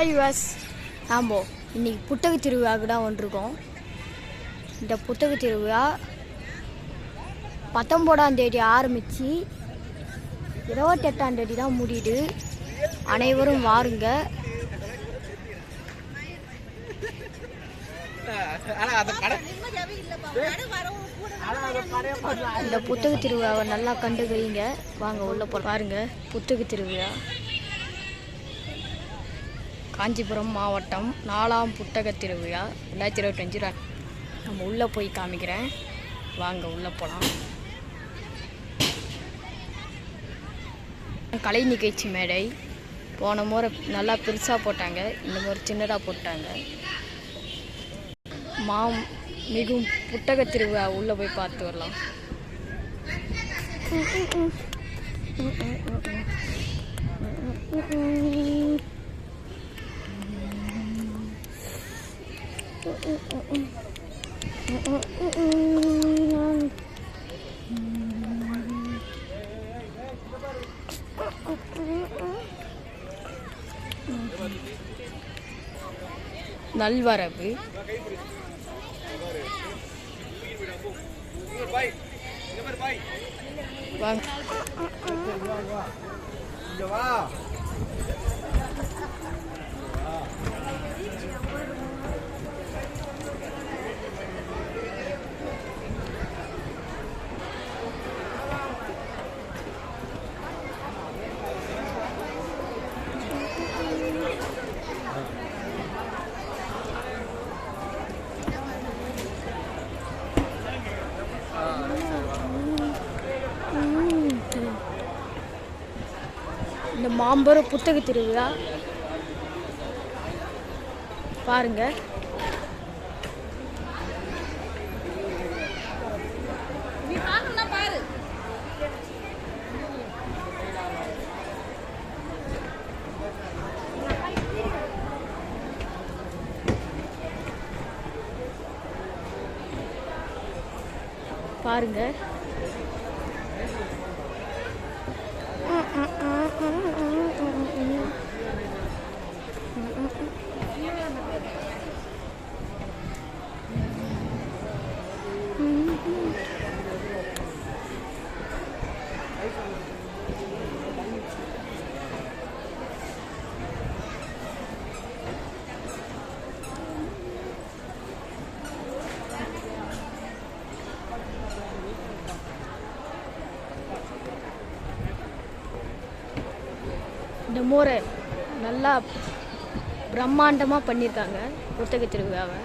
Hi was ஆம்போ இன்னைக்கு புத்தக திருவிழாவுக்கு தான் வந்திருக்கோம். இந்த புத்தக திருவிழா பத்தொம்போதாம் தேதி ஆரம்பித்து இருபத்தெட்டாம் தேதி தான் முடியுது. அனைவரும் வாருங்க. இந்த புத்தக திருவிழாவை நல்லா கண்டுக்கிறீங்க. வாங்க உள்ள போ பாருங்க புத்தக திருவிழா. காஞ்சிபுரம் மாவட்டம் நாலாம் புத்தக திருவிழா ரெண்டாயிரத்தி இருபத்தஞ்சு நம்ம உள்ளே போய் காமிக்கிறேன். வாங்க உள்ளே போகலாம் கலை நிகழ்ச்சி மேடை. போன முறை நல்லா பெருசாக போட்டாங்க. இந்த முறை சின்னதாக போட்டாங்க. மா மிகவும் புத்தக திருவிழா உள்ளே போய் பார்த்து வரலாம். நல்வரவு. வாங்க இந்த மாம்பழம் புத்தக திருவிழா. பாருங்க. பாருங்க. இந்த மோரை நல்லா பிரம்மாண்டமாக பண்ணியிருக்காங்க புத்தக திருவிழாவை